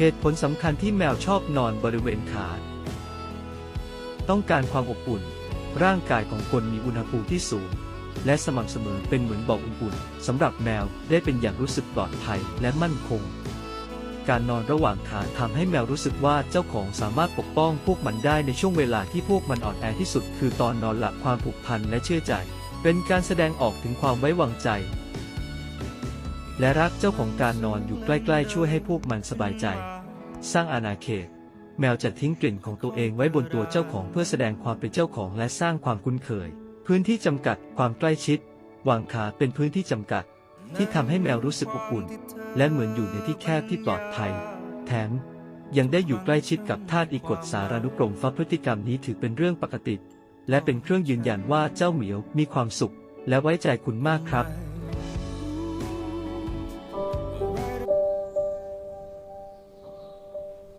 เหตุผลสำคัญที่แมวชอบนอนบริเวณขา ต้องการความอบอุ่น ร่างกายของคนมีอุณหภูมิที่สูง และสม่ำเสมอเป็นเหมือนบอกอุ่นๆสำหรับแมวได้เป็นอย่างรู้สึกปลอดภัยและมั่นคง การนอนระหว่างขาทำให้แมวรู้สึกว่าเจ้าของสามารถปกป้องพวกมันได้ในช่วงเวลาที่พวกมันอ่อนแอที่สุด คือตอนนอนหลับความผูกพันและเชื่อใจ เป็นการแสดงออกถึงความไว้วางใจ และรักเจ้าของการนอนอยู่ใกล้ๆ ช่วยให้พวกมันสบายใจ สร้างอาณาเขต แมวจะทิ้งกลิ่นของตัวเองไว้บนตัวเจ้าของเพื่อแสดงความเป็นเจ้าของและสร้างความคุ้นเคย พื้นที่จำกัดความใกล้ชิด วางขาเป็นพื้นที่จำกัด ที่ทำให้แมวรู้สึกอบอุ่น และเหมือนอยู่ในที่แคบที่ปลอดภัย แถมยังได้อยู่ใกล้ชิดกับธาตอีกฎสารานุกรมฟ้าพฤติกรรมนี้ถือเป็นเรื่องปกติ และเป็นเครื่องยืนยันว่าเจ้าเหมียวมีความสุข และไว้ใจคุณมากครับ